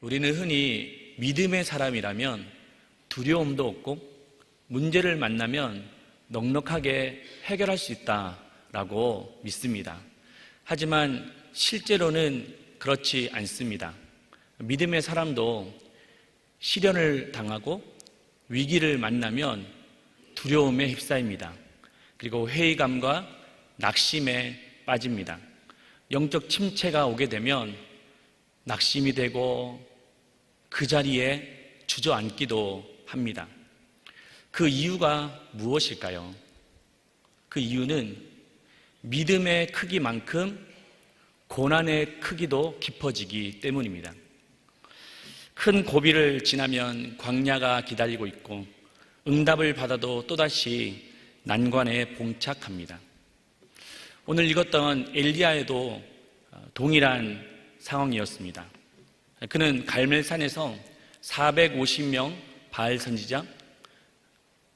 우리는 흔히 믿음의 사람이라면 두려움도 없고 문제를 만나면 넉넉하게 해결할 수 있다라고 믿습니다. 하지만 실제로는 그렇지 않습니다. 믿음의 사람도 시련을 당하고 위기를 만나면 두려움에 휩싸입니다. 그리고 회의감과 낙심에 빠집니다. 영적 침체가 오게 되면 낙심이 되고 그 자리에 주저앉기도 합니다. 그 이유가 무엇일까요? 그 이유는 믿음의 크기만큼 고난의 크기도 깊어지기 때문입니다. 큰 고비를 지나면 광야가 기다리고 있고 응답을 받아도 또다시 난관에 봉착합니다. 오늘 읽었던 엘리야에도 동일한 상황이었습니다. 그는 갈멜산에서 450명 바알 선지자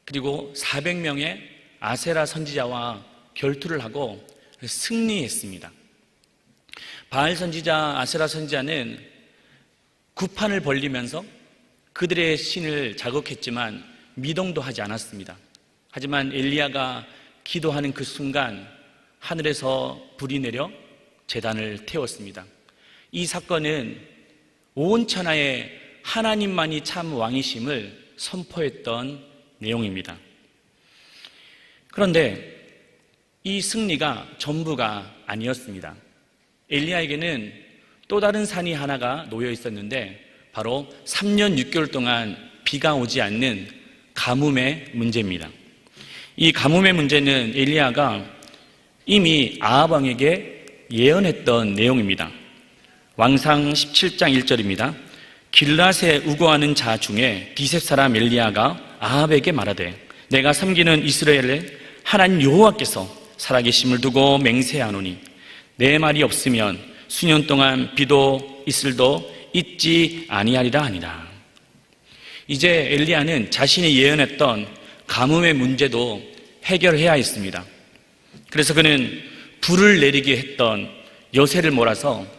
그리고 400명의 아세라 선지자와 결투를 하고 승리했습니다. 바알 선지자, 아세라 선지자는 구판을 벌리면서 그들의 신을 자극했지만 미동도 하지 않았습니다. 하지만 엘리야가 기도하는 그 순간 하늘에서 불이 내려 재단을 태웠습니다. 이 사건은 온 천하에 하나님만이 참 왕이심을 선포했던 내용입니다. 그런데 이 승리가 전부가 아니었습니다. 엘리야에게는 또 다른 산이 하나가 놓여 있었는데 바로 3년 6개월 동안 비가 오지 않는 가뭄의 문제입니다. 이 가뭄의 문제는 엘리야가 이미 아합 왕에게 예언했던 내용입니다. 왕상 17장 1절입니다. 길라세 우고하는 자 중에 디셉 사람 엘리야가 아합에게 말하되 내가 섬기는 이스라엘의 하나님 여호와께서 살아계심을 두고 맹세하노니 내 말이 없으면 수년 동안 비도 이슬도 있지 아니하리라 하니라. 이제 엘리야는 자신이 예언했던 가뭄의 문제도 해결해야 했습니다. 그래서 그는 불을 내리게 했던 여세를 몰아서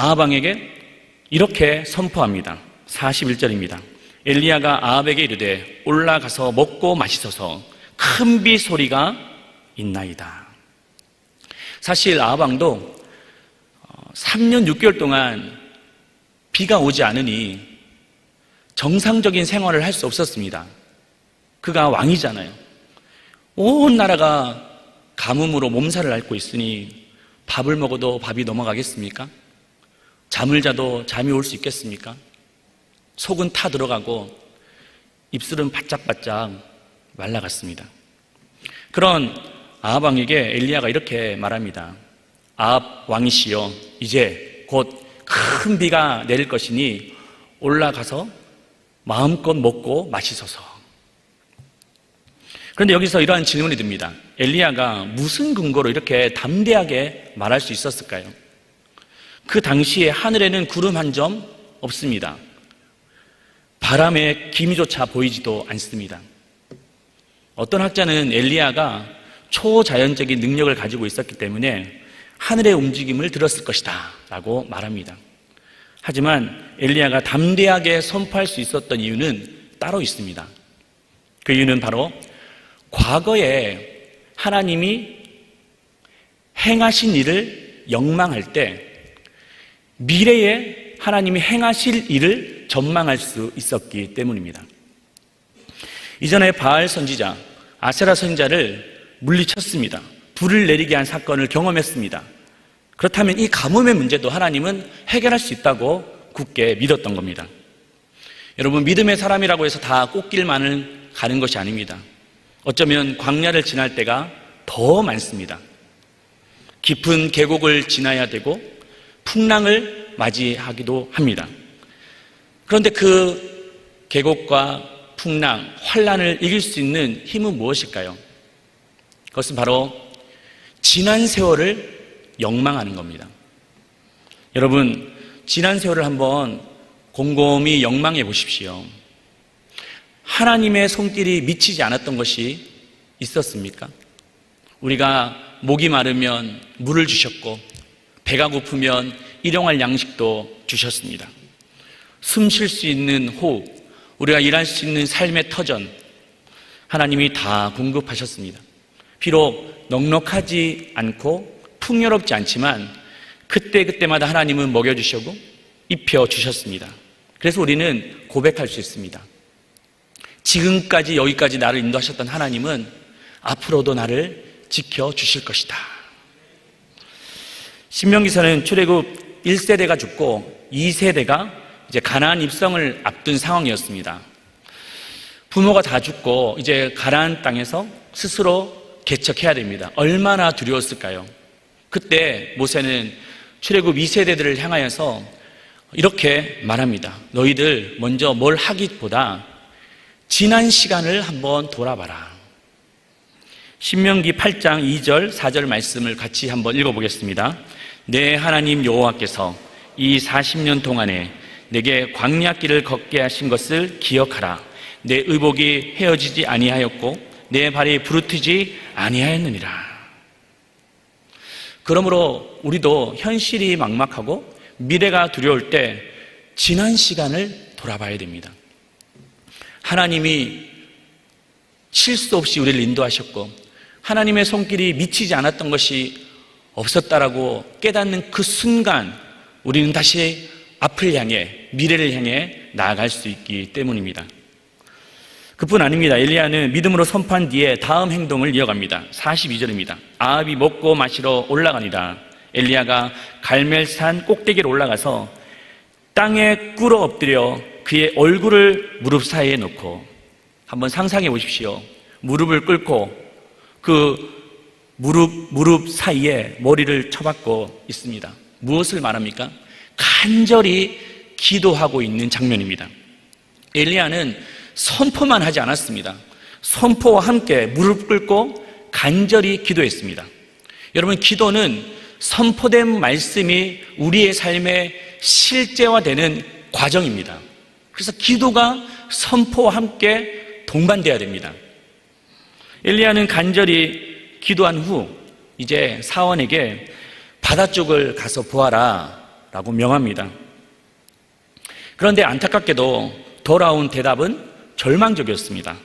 아합왕에게 이렇게 선포합니다. 41절입니다. 엘리야가 아합에게 이르되 올라가서 먹고 마시소서 큰 비 소리가 있나이다. 사실 아합 왕도 3년 6개월 동안 비가 오지 않으니 정상적인 생활을 할 수 없었습니다. 그가 왕이잖아요. 온 나라가 가뭄으로 몸살을 앓고 있으니 밥을 먹어도 밥이 넘어가겠습니까? 잠을 자도 잠이 올 수 있겠습니까? 속은 타 들어가고 입술은 바짝바짝 말라갔습니다. 그런 아합 왕에게 엘리야가 이렇게 말합니다. 아합 왕이시여 이제 곧 큰 비가 내릴 것이니 올라가서 마음껏 먹고 마시소서. 그런데 여기서 이러한 질문이 듭니다. 엘리야가 무슨 근거로 이렇게 담대하게 말할 수 있었을까요? 그 당시에 하늘에는 구름 한 점 없습니다. 바람의 기미조차 보이지도 않습니다. 어떤 학자는 엘리야가 초자연적인 능력을 가지고 있었기 때문에 하늘의 움직임을 들었을 것이다 라고 말합니다. 하지만 엘리야가 담대하게 선포할 수 있었던 이유는 따로 있습니다. 그 이유는 바로 과거에 하나님이 행하신 일을 영망할 때 미래에 하나님이 행하실 일을 전망할 수 있었기 때문입니다. 이전에 바알 선지자, 아세라 선지자를 물리쳤습니다. 불을 내리게 한 사건을 경험했습니다. 그렇다면 이 가뭄의 문제도 하나님은 해결할 수 있다고 굳게 믿었던 겁니다. 여러분, 믿음의 사람이라고 해서 다 꽃길만을 가는 것이 아닙니다. 어쩌면 광야를 지날 때가 더 많습니다. 깊은 계곡을 지나야 되고 풍랑을 맞이하기도 합니다. 그런데 그 계곡과 풍랑, 환란을 이길 수 있는 힘은 무엇일까요? 그것은 바로 지난 세월을 영망하는 겁니다. 여러분, 지난 세월을 한번 곰곰이 영망해 보십시오. 하나님의 손길이 미치지 않았던 것이 있었습니까? 우리가 목이 마르면 물을 주셨고, 배가 고프면 일용할 양식도 주셨습니다. 숨 쉴 수 있는 호흡, 우리가 일할 수 있는 삶의 터전, 하나님이 다 공급하셨습니다. 비록 넉넉하지 않고 풍요롭지 않지만 그때그때마다 하나님은 먹여주시고 입혀주셨습니다. 그래서 우리는 고백할 수 있습니다. 지금까지 여기까지 나를 인도하셨던 하나님은 앞으로도 나를 지켜주실 것이다. 신명기서는 출애굽 1세대가 죽고 2세대가 이제 가나안 입성을 앞둔 상황이었습니다. 부모가 다 죽고 이제 가나안 땅에서 스스로 개척해야 됩니다. 얼마나 두려웠을까요? 그때 모세는 출애굽 2세대들을 향하여서 이렇게 말합니다. 너희들 먼저 뭘 하기보다 지난 시간을 한번 돌아봐라. 신명기 8장 2절, 4절 말씀을 같이 한번 읽어보겠습니다. 내 하나님 여호와께서 이 40년 동안에 내게 광야길을 걷게 하신 것을 기억하라. 내 의복이 헤어지지 아니하였고 내 발이 부르트지 아니하였느니라. 그러므로 우리도 현실이 막막하고 미래가 두려울 때 지난 시간을 돌아봐야 됩니다. 하나님이 실수 없이 우리를 인도하셨고 하나님의 손길이 미치지 않았던 것이 없었다라고 깨닫는 그 순간 우리는 다시 앞을 향해 미래를 향해 나아갈 수 있기 때문입니다. 그뿐 아닙니다. 엘리야는 믿음으로 선포한 뒤에 다음 행동을 이어갑니다. 42절입니다. 아합이 먹고 마시러 올라가니라. 엘리야가 갈멜산 꼭대기로 올라가서 땅에 꿇어 엎드려 그의 얼굴을 무릎 사이에 놓고 한번 상상해 보십시오. 무릎을 꿇고 그 무릎 무릎 사이에 머리를 쳐박고 있습니다. 무엇을 말합니까? 간절히 기도하고 있는 장면입니다. 엘리야는 선포만 하지 않았습니다. 선포와 함께 무릎 꿇고 간절히 기도했습니다. 여러분, 기도는 선포된 말씀이 우리의 삶에 실제화되는 과정입니다. 그래서 기도가 선포와 함께 동반되어야 됩니다. 엘리야는 간절히 기도한 후 이제 사원에게 바다 쪽을 가서 보아라 라고 명합니다. 그런데 안타깝게도 돌아온 대답은 절망적이었습니다.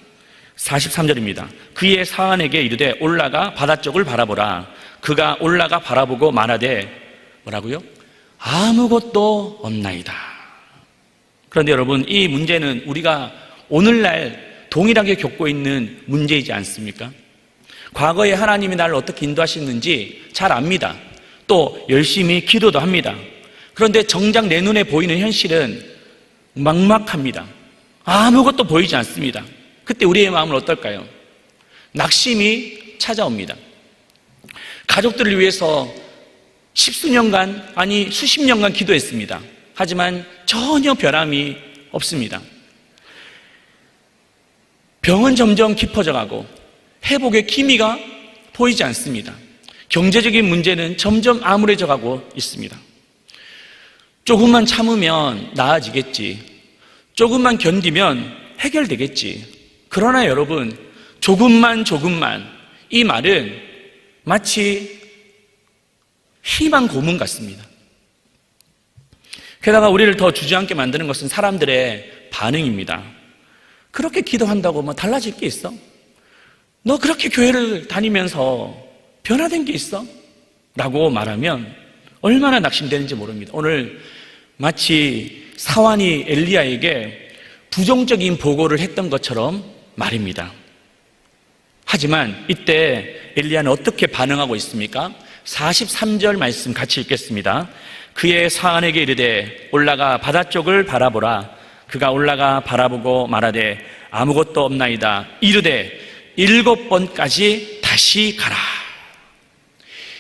43절입니다. 그의 사안에게 이르되 올라가 바다 쪽을 바라보라. 그가 올라가 바라보고 말하되 뭐라고요? 아무것도 없나이다. 그런데 여러분 이 문제는 우리가 오늘날 동일하게 겪고 있는 문제이지 않습니까? 과거에 하나님이 나를 어떻게 인도하셨는지 잘 압니다. 또 열심히 기도도 합니다. 그런데 정작 내 눈에 보이는 현실은 막막합니다. 아무것도 보이지 않습니다. 그때 우리의 마음은 어떨까요? 낙심이 찾아옵니다. 가족들을 위해서 십수년간, 아니 수십 년간 기도했습니다. 하지만 전혀 변함이 없습니다. 병은 점점 깊어져 가고 회복의 기미가 보이지 않습니다. 경제적인 문제는 점점 암울해져 가고 있습니다. 조금만 참으면 나아지겠지. 조금만 견디면 해결되겠지. 그러나 여러분, 조금만 조금만 이 말은 마치 희망 고문 같습니다. 게다가 우리를 더 주저앉게 만드는 것은 사람들의 반응입니다. 그렇게 기도한다고 뭐 달라질 게 있어? 너 그렇게 교회를 다니면서 변화된 게 있어? 라고 말하면 얼마나 낙심되는지 모릅니다. 오늘 마치 사환이 엘리야에게 부정적인 보고를 했던 것처럼 말입니다. 하지만 이때 엘리야는 어떻게 반응하고 있습니까? 43절 말씀 같이 읽겠습니다. 그의 사안에게 이르되 올라가 바다 쪽을 바라보라. 그가 올라가 바라보고 말하되 아무것도 없나이다. 이르되 일곱 번까지 다시 가라.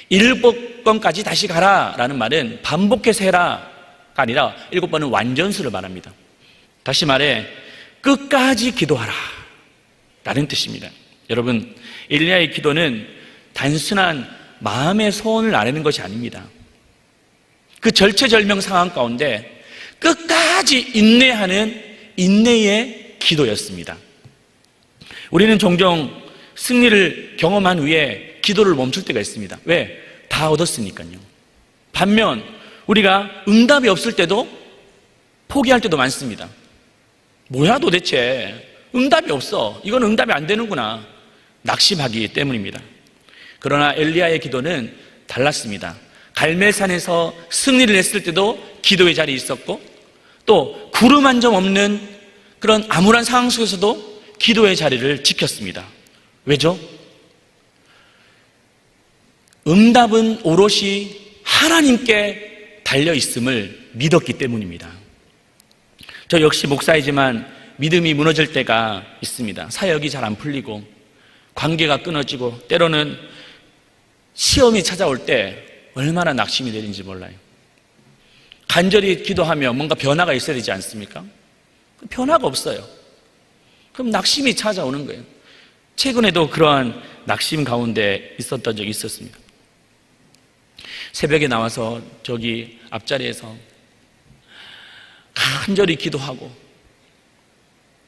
일곱 번까지 다시 가라. 라는 말은 반복해서 해라. 아니라 일곱 번은 완전수를 말합니다. 다시 말해 끝까지 기도하라 라는 뜻입니다. 여러분 엘리야의 기도는 단순한 마음의 소원을 아뢰는 것이 아닙니다. 그 절체절명 상황 가운데 끝까지 인내하는 인내의 기도였습니다. 우리는 종종 승리를 경험한 후에 기도를 멈출 때가 있습니다. 왜? 다 얻었으니까요. 반면 우리가 응답이 없을 때도 포기할 때도 많습니다. 뭐야 도대체? 응답이 없어. 이건 응답이 안 되는구나. 낙심하기 때문입니다. 그러나 엘리야의 기도는 달랐습니다. 갈멜산에서 승리를 했을 때도 기도의 자리에 있었고 또 구름 한 점 없는 그런 암울한 상황 속에서도 기도의 자리를 지켰습니다. 왜죠? 응답은 오롯이 하나님께 달려 있음을 믿었기 때문입니다. 저 역시 목사이지만 믿음이 무너질 때가 있습니다. 사역이 잘 안 풀리고 관계가 끊어지고 때로는 시험이 찾아올 때 얼마나 낙심이 되는지 몰라요. 간절히 기도하며 뭔가 변화가 있어야 되지 않습니까? 변화가 없어요. 그럼 낙심이 찾아오는 거예요. 최근에도 그러한 낙심 가운데 있었던 적이 있었습니다. 새벽에 나와서 저기 앞자리에서 간절히 기도하고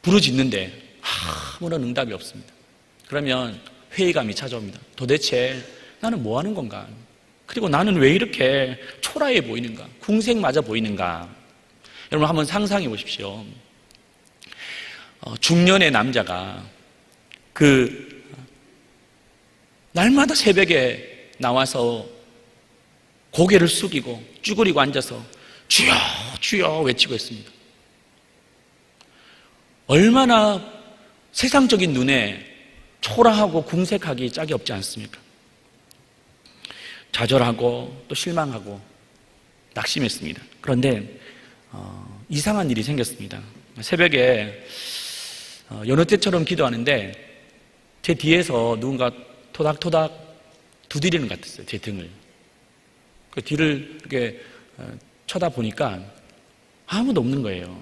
부르짖는데 아무런 응답이 없습니다. 그러면 회의감이 찾아옵니다. 도대체 나는 뭐 하는 건가? 그리고 나는 왜 이렇게 초라해 보이는가? 궁색 맞아 보이는가? 여러분 한번 상상해 보십시오. 어, 중년의 남자가 그 날마다 새벽에 나와서 고개를 숙이고 쭈그리고 앉아서 주여 주여 외치고 있습니다. 얼마나 세상적인 눈에 초라하고 궁색하기 짝이 없지 않습니까? 좌절하고 또 실망하고 낙심했습니다. 그런데 어, 이상한 일이 생겼습니다. 새벽에 어, 여느 때처럼 기도하는데 제 뒤에서 누군가 토닥토닥 두드리는 것 같았어요. 제 등을. 그 뒤를 이렇게 어, 쳐다보니까 아무도 없는 거예요.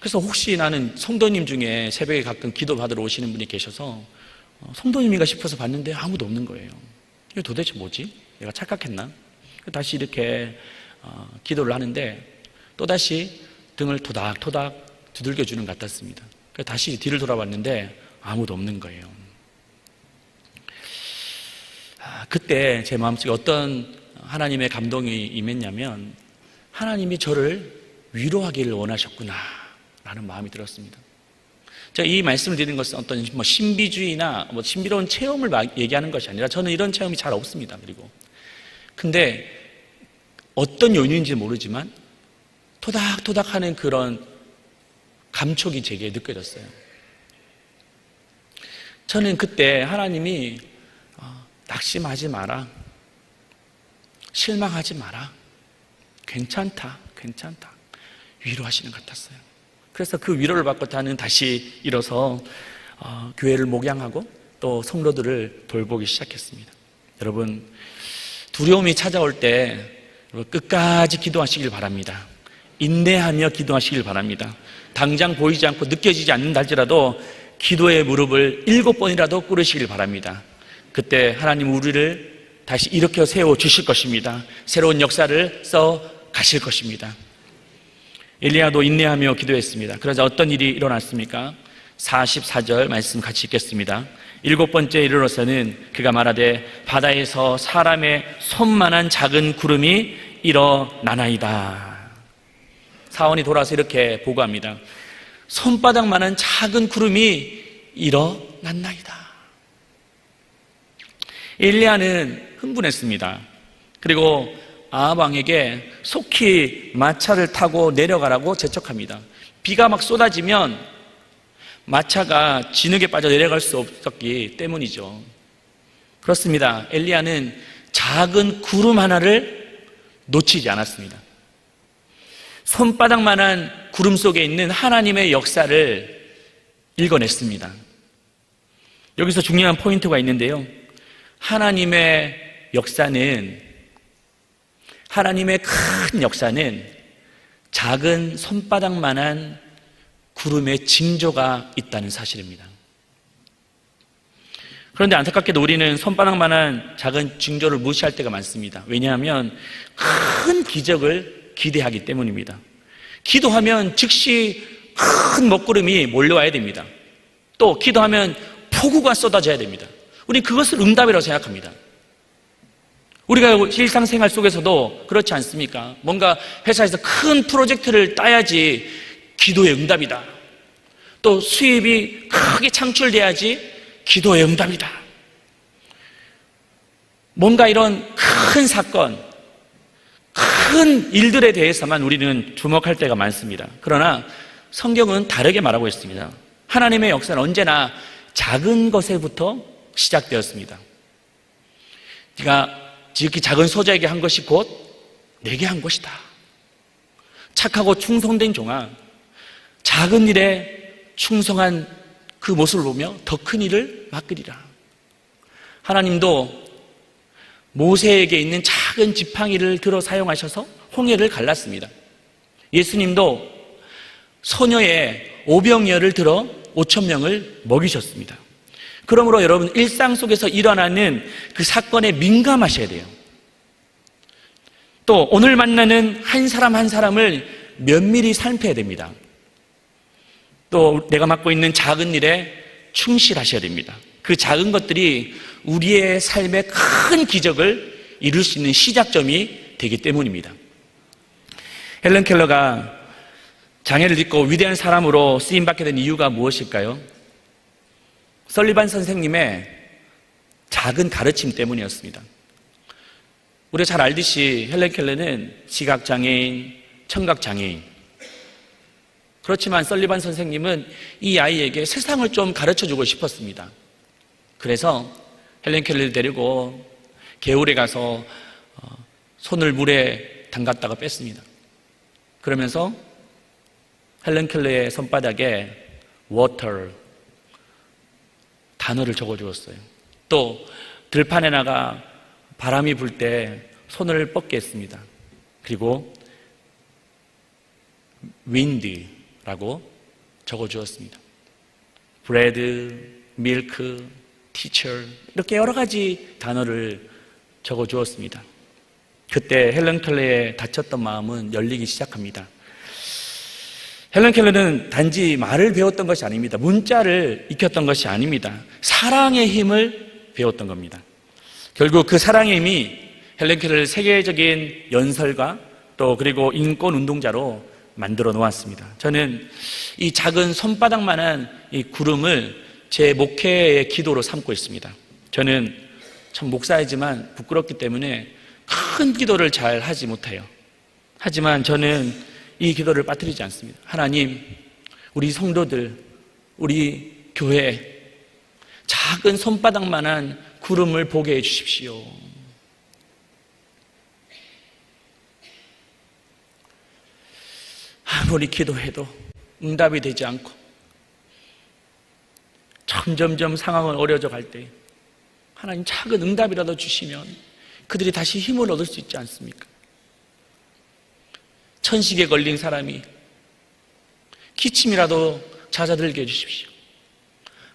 그래서 혹시 나는 성도님 중에 새벽에 가끔 기도 받으러 오시는 분이 계셔서 어, 성도님인가 싶어서 봤는데 아무도 없는 거예요. 이게 도대체 뭐지? 내가 착각했나? 다시 이렇게 어, 기도를 하는데 또다시 등을 토닥토닥 두들겨 주는 것 같았습니다. 다시 뒤를 돌아봤는데 아무도 없는 거예요. 아, 그때 제 마음속에 어떤 하나님의 감동이 임했냐면 하나님이 저를 위로하기를 원하셨구나 라는 마음이 들었습니다. 제가 이 말씀을 드리는 것은 어떤 뭐 신비주의나 뭐 신비로운 체험을 얘기하는 것이 아니라 저는 이런 체험이 잘 없습니다. 그리고 근데 어떤 요인인지 모르지만 토닥토닥 하는 그런 감촉이 제게 느껴졌어요. 저는 그때 하나님이 어, 낙심하지 마라. 실망하지 마라. 괜찮다. 괜찮다. 위로하시는 것 같았어요. 그래서 그 위로를 받고 다는 다시 일어서 어, 교회를 목양하고 또 성도들을 돌보기 시작했습니다. 여러분 두려움이 찾아올 때 끝까지 기도하시길 바랍니다. 인내하며 기도하시길 바랍니다. 당장 보이지 않고 느껴지지 않는다 할지라도 기도의 무릎을 일곱 번이라도 꿇으시길 바랍니다. 그때 하나님 우리를 다시 일으켜 세워 주실 것입니다. 새로운 역사를 써 가실 것입니다. 엘리야도 인내하며 기도했습니다. 그러자 어떤 일이 일어났습니까? 44절 말씀 같이 읽겠습니다. 일곱 번째 이르러서는 그가 말하되 바다에서 사람의 손만한 작은 구름이 일어나나이다. 사원이 돌아서 이렇게 보고합니다. 손바닥만한 작은 구름이 일어났나이다. 엘리야는 흥분했습니다. 그리고 아합왕에게 속히 마차를 타고 내려가라고 재촉합니다. 비가 막 쏟아지면 마차가 진흙에 빠져 내려갈 수 없었기 때문이죠. 그렇습니다. 엘리야는 작은 구름 하나를 놓치지 않았습니다. 손바닥만한 구름 속에 있는 하나님의 역사를 읽어냈습니다. 여기서 중요한 포인트가 있는데요. 하나님의 역사는, 하나님의 큰 역사는 작은 손바닥만한 구름의 징조가 있다는 사실입니다. 그런데 안타깝게도 우리는 손바닥만한 작은 징조를 무시할 때가 많습니다. 왜냐하면 큰 기적을 기대하기 때문입니다. 기도하면 즉시 큰 먹구름이 몰려와야 됩니다. 또 기도하면 폭우가 쏟아져야 됩니다. 우리 그것을 응답이라고 생각합니다. 우리가 일상생활 속에서도 그렇지 않습니까? 뭔가 회사에서 큰 프로젝트를 따야지 기도의 응답이다. 또 수입이 크게 창출돼야지 기도의 응답이다. 뭔가 이런 큰 사건, 큰 일들에 대해서만 우리는 주목할 때가 많습니다. 그러나 성경은 다르게 말하고 있습니다. 하나님의 역사는 언제나 작은 것에부터 시작되었습니다. 네가 지극히 작은 소자에게 한 것이 곧 내게 한 것이다. 착하고 충성된 종아, 작은 일에 충성한 그 모습을 보며 더 큰 일을 맡으리라. 하나님도 모세에게 있는 작은 지팡이를 들어 사용하셔서 홍해를 갈랐습니다. 예수님도 소녀의 오병이어를 들어 5천 명을 먹이셨습니다. 그러므로 여러분 일상 속에서 일어나는 그 사건에 민감하셔야 돼요. 또 오늘 만나는 한 사람 한 사람을 면밀히 살펴야 됩니다. 또 내가 맡고 있는 작은 일에 충실하셔야 됩니다. 그 작은 것들이 우리의 삶의 큰 기적을 이룰 수 있는 시작점이 되기 때문입니다. 헬런 켈러가 장애를 딛고 위대한 사람으로 쓰임받게 된 이유가 무엇일까요? 설리반 선생님의 작은 가르침 때문이었습니다. 우리가 잘 알듯이 헬렌 켈러는 시각장애인, 청각장애인. 그렇지만 설리반 선생님은 이 아이에게 세상을 좀 가르쳐 주고 싶었습니다. 그래서 헬렌 켈러를 데리고 개울에 가서 어, 손을 물에 담갔다가 뺐습니다. 그러면서 헬렌 켈러의 손바닥에 water 단어를 적어 주었어요. 또 들판에 나가 바람이 불 때 손을 뻗게 했습니다. 그리고 wind라고 적어 주었습니다. bread, milk, teacher 이렇게 여러 가지 단어를 적어 주었습니다. 그때 헬렌 켈러의 다쳤던 마음은 열리기 시작합니다. 헬렌 켈러는 단지 말을 배웠던 것이 아닙니다. 문자를 익혔던 것이 아닙니다. 사랑의 힘을 배웠던 겁니다. 결국 그 사랑의 힘이 헬렌 켈러를 세계적인 연설가 또 그리고 인권 운동자로 만들어 놓았습니다. 저는 이 작은 손바닥만한 이 구름을 제 목회의 기도로 삼고 있습니다. 저는 참 목사이지만 부끄럽기 때문에 큰 기도를 잘 하지 못해요. 하지만 저는 이 기도를 빠뜨리지 않습니다. 하나님, 우리 성도들, 우리 교회, 작은 손바닥만한 구름을 보게 해 주십시오. 아무리 기도해도 응답이 되지 않고 점점점 상황은 어려져 갈 때 하나님 작은 응답이라도 주시면 그들이 다시 힘을 얻을 수 있지 않습니까? 천식에 걸린 사람이 기침이라도 잦아들게 해주십시오.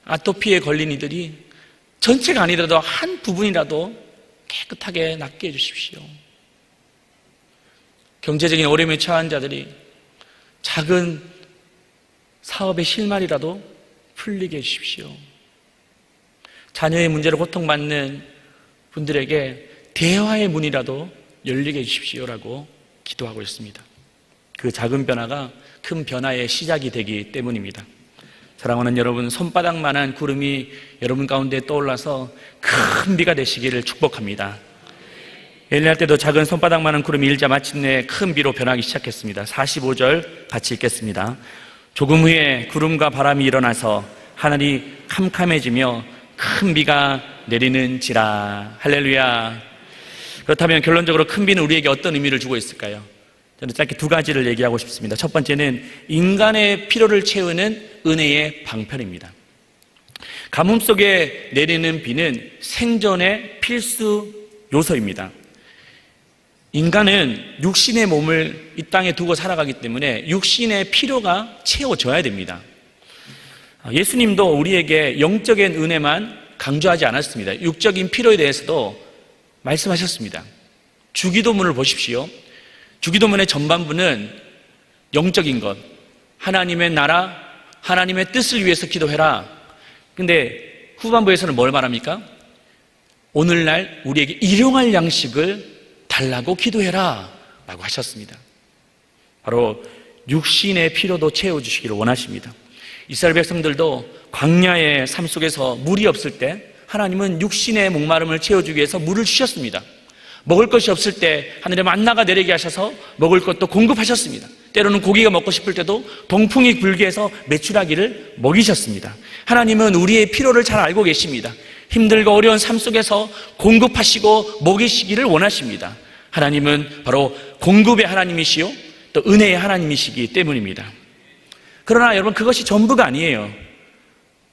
아토피에 걸린 이들이 전체가 아니더라도 한 부분이라도 깨끗하게 낫게 해주십시오. 경제적인 어려움에 처한 자들이 작은 사업의 실말이라도 풀리게 해주십시오. 자녀의 문제로 고통받는 분들에게 대화의 문이라도 열리게 해주십시오라고 기도하고 있습니다. 그 작은 변화가 큰 변화의 시작이 되기 때문입니다. 사랑하는 여러분, 손바닥만한 구름이 여러분 가운데 떠올라서 큰 비가 되시기를 축복합니다. 엘리야 때도 작은 손바닥만한 구름이 일자 마침내 큰 비로 변하기 시작했습니다. 45절 같이 읽겠습니다. 조금 후에 구름과 바람이 일어나서 하늘이 캄캄해지며 큰 비가 내리는지라 할렐루야. 그렇다면 결론적으로 큰 비는 우리에게 어떤 의미를 주고 있을까요? 저는 짧게 두 가지를 얘기하고 싶습니다. 첫 번째는 인간의 필요를 채우는 은혜의 방편입니다. 가뭄 속에 내리는 비는 생존의 필수 요소입니다. 인간은 육신의 몸을 이 땅에 두고 살아가기 때문에 육신의 필요가 채워져야 됩니다. 예수님도 우리에게 영적인 은혜만 강조하지 않았습니다. 육적인 필요에 대해서도 말씀하셨습니다. 주기도문을 보십시오. 주기도문의 전반부는 영적인 것, 하나님의 나라, 하나님의 뜻을 위해서 기도해라. 근데 후반부에서는 뭘 말합니까? 오늘날 우리에게 일용할 양식을 달라고 기도해라 라고 하셨습니다. 바로 육신의 필요도 채워주시기를 원하십니다. 이스라엘 백성들도 광야의 삶 속에서 물이 없을 때 하나님은 육신의 목마름을 채워주기 위해서 물을 주셨습니다. 먹을 것이 없을 때 하늘에 만나가 내리게 하셔서 먹을 것도 공급하셨습니다. 때로는 고기가 먹고 싶을 때도 동풍이 불게 해서 메추라기를 먹이셨습니다. 하나님은 우리의 필요를 잘 알고 계십니다. 힘들고 어려운 삶 속에서 공급하시고 먹이시기를 원하십니다. 하나님은 바로 공급의 하나님이시요 또 은혜의 하나님이시기 때문입니다. 그러나 여러분 그것이 전부가 아니에요.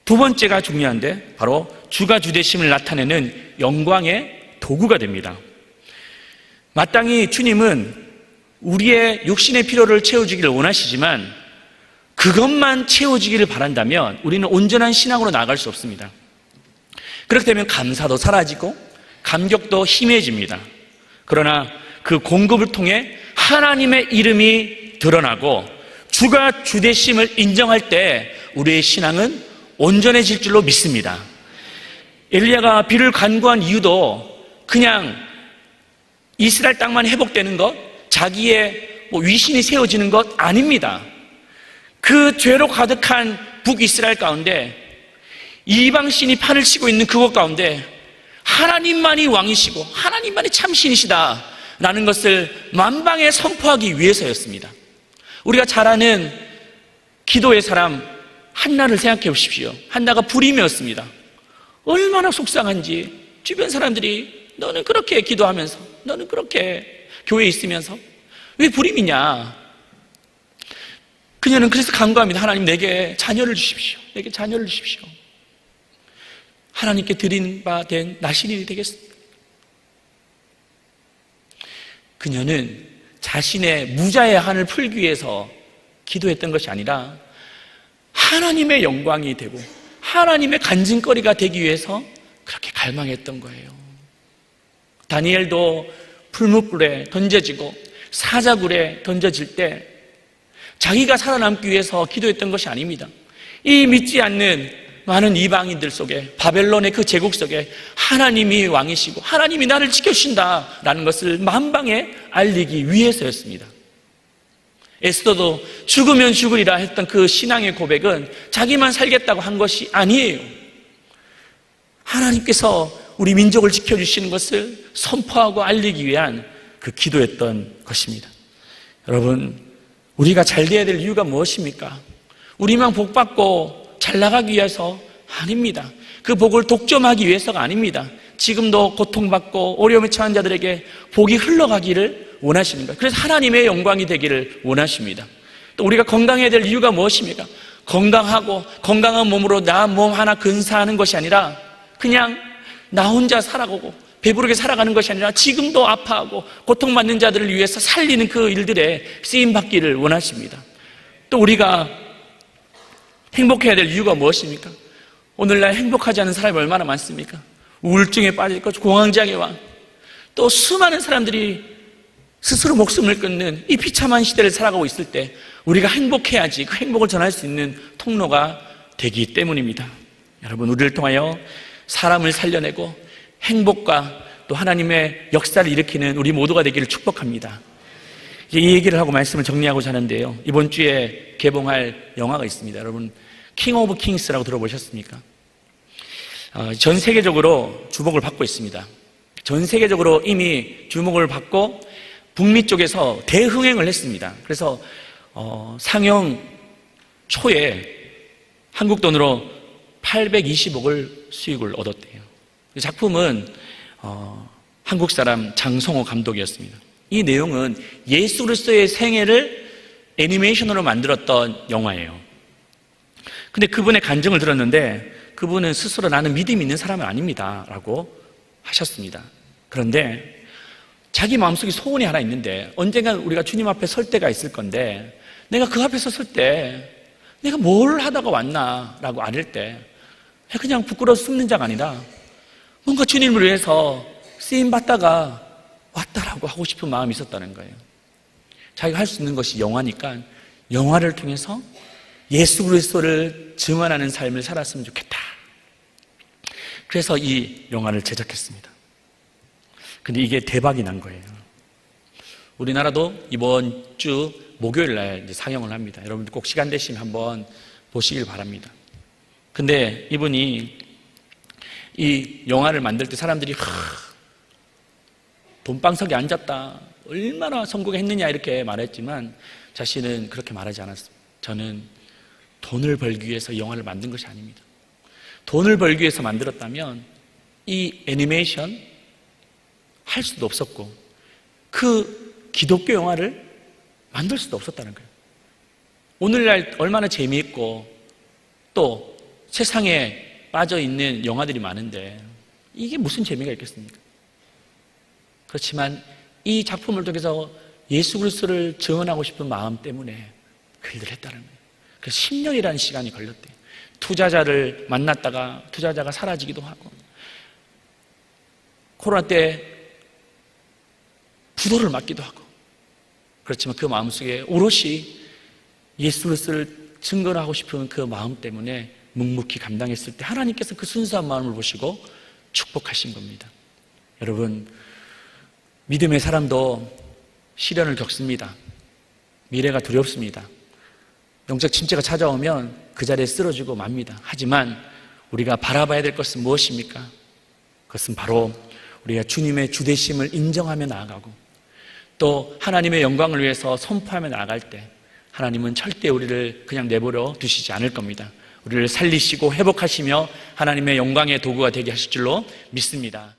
두 번째가 중요한데 바로 주가 주되심을 나타내는 영광의 도구가 됩니다. 마땅히 주님은 우리의 육신의 필요를 채워주기를 원하시지만 그것만 채워주기를 바란다면 우리는 온전한 신앙으로 나아갈 수 없습니다. 그렇게 되면 감사도 사라지고 감격도 희미해집니다. 그러나 그 공급을 통해 하나님의 이름이 드러나고 주가 주되심을 인정할 때 우리의 신앙은 온전해질 줄로 믿습니다. 엘리야가 비를 간구한 이유도 그냥 이스라엘 땅만 회복되는 것, 자기의 뭐 위신이 세워지는 것 아닙니다. 그 죄로 가득한 북이스라엘 가운데 이방신이 판을 치고 있는 그곳 가운데 하나님만이 왕이시고 하나님만이 참신이시다 라는 것을 만방에 선포하기 위해서였습니다. 우리가 잘 아는 기도의 사람 한나를 생각해 보십시오. 한나가 불임이었습니다. 얼마나 속상한지 주변 사람들이 너는 그렇게 기도하면서 너는 그렇게 교회에 있으면서 왜 불임이냐? 그녀는 그래서 간구합니다. 하나님 내게 자녀를 주십시오. 내게 자녀를 주십시오. 하나님께 드린 바 된 나신이 되겠습니다. 그녀는 자신의 무자의 한을 풀기 위해서 기도했던 것이 아니라 하나님의 영광이 되고 하나님의 간증거리가 되기 위해서 그렇게 갈망했던 거예요. 다니엘도 풀무불에 던져지고 사자굴에 던져질 때 자기가 살아남기 위해서 기도했던 것이 아닙니다. 이 믿지 않는 많은 이방인들 속에 바벨론의 그 제국 속에 하나님이 왕이시고 하나님이 나를 지켜주신다라는 것을 만방에 알리기 위해서였습니다. 에스더도 죽으면 죽으리라 했던 그 신앙의 고백은 자기만 살겠다고 한 것이 아니에요. 하나님께서 우리 민족을 지켜주시는 것을 선포하고 알리기 위한 그 기도였던 것입니다. 여러분, 우리가 잘 돼야 될 이유가 무엇입니까? 우리만 복 받고 잘 나가기 위해서 아닙니다. 그 복을 독점하기 위해서가 아닙니다. 지금도 고통받고 어려움에 처한 자들에게 복이 흘러가기를 원하시는 거예요. 그래서 하나님의 영광이 되기를 원하십니다. 또 우리가 건강해야 될 이유가 무엇입니까? 건강하고 건강한 몸으로 나 몸 하나 근사하는 것이 아니라 그냥 나 혼자 살아가고 배부르게 살아가는 것이 아니라 지금도 아파하고 고통받는 자들을 위해서 살리는 그 일들에 쓰임 받기를 원하십니다. 또 우리가 행복해야 될 이유가 무엇입니까? 오늘날 행복하지 않은 사람이 얼마나 많습니까? 우울증에 빠질고 공황장애 와. 또 수많은 사람들이 스스로 목숨을 끊는 이 비참한 시대를 살아가고 있을 때 우리가 행복해야지 그 행복을 전할 수 있는 통로가 되기 때문입니다. 여러분, 우리를 통하여 사람을 살려내고 행복과 또 하나님의 역사를 일으키는 우리 모두가 되기를 축복합니다. 이 얘기를 하고 말씀을 정리하고자 하는데요. 이번 주에 개봉할 영화가 있습니다. 여러분, 킹 오브 킹스라고 들어보셨습니까? 어, 전 세계적으로 주목을 받고 있습니다. 전 세계적으로 이미 주목을 받고 북미 쪽에서 대흥행을 했습니다. 그래서 어, 상영 초에 한국 돈으로 820억을 수익을 얻었대요. 이 작품은 어, 한국 사람 장성호 감독이었습니다. 이 내용은 예수 그리스도의 생애를 애니메이션으로 만들었던 영화예요. 근데 그분의 간증을 들었는데 그분은 스스로 나는 믿음 있는 사람은 아닙니다. 라고 하셨습니다. 그런데 자기 마음속에 소원이 하나 있는데 언젠가 우리가 주님 앞에 설 때가 있을 건데 내가 그 앞에 섰을 때 내가 뭘 하다가 왔나 라고 아릴 때 그냥 부끄러워 숨는 자가 아니라 뭔가 주님을 위해서 쓰임 받다가 왔다라고 하고 싶은 마음이 있었다는 거예요. 자기가 할 수 있는 것이 영화니까 영화를 통해서 예수 그리스도를 증언하는 삶을 살았으면 좋겠다. 그래서 이 영화를 제작했습니다. 근데 이게 대박이 난 거예요. 우리나라도 이번 주 목요일 날 상영을 합니다. 여러분들 꼭 시간 되시면 한번 보시길 바랍니다. 근데 이분이 이 영화를 만들 때 사람들이 하, 돈방석에 앉았다. 얼마나 성공했느냐 이렇게 말했지만 자신은 그렇게 말하지 않았습니다. 저는 돈을 벌기 위해서 영화를 만든 것이 아닙니다. 돈을 벌기 위해서 만들었다면 이 애니메이션 할 수도 없었고 그 기독교 영화를 만들 수도 없었다는 거예요. 오늘날 얼마나 재미있고 또 세상에 빠져 있는 영화들이 많은데 이게 무슨 재미가 있겠습니까? 그렇지만 이 작품을 통해서 예수 그리스도를 증언하고 싶은 마음 때문에 그 일을 했다는 거예요. 그래서 10년이라는 시간이 걸렸대요. 투자자를 만났다가 투자자가 사라지기도 하고 코로나 때 부도를 맞기도 하고 그렇지만 그 마음속에 오롯이 예수 그리스도를 증거하고 싶은 그 마음 때문에 묵묵히 감당했을 때 하나님께서 그 순수한 마음을 보시고 축복하신 겁니다. 여러분 믿음의 사람도 시련을 겪습니다. 미래가 두렵습니다. 영적 침체가 찾아오면 그 자리에 쓰러지고 맙니다. 하지만 우리가 바라봐야 될 것은 무엇입니까? 그것은 바로 우리가 주님의 주대심을 인정하며 나아가고 또 하나님의 영광을 위해서 선포하며 나아갈 때 하나님은 절대 우리를 그냥 내버려 두시지 않을 겁니다. 우리를 살리시고 회복하시며 하나님의 영광의 도구가 되게 하실 줄로 믿습니다.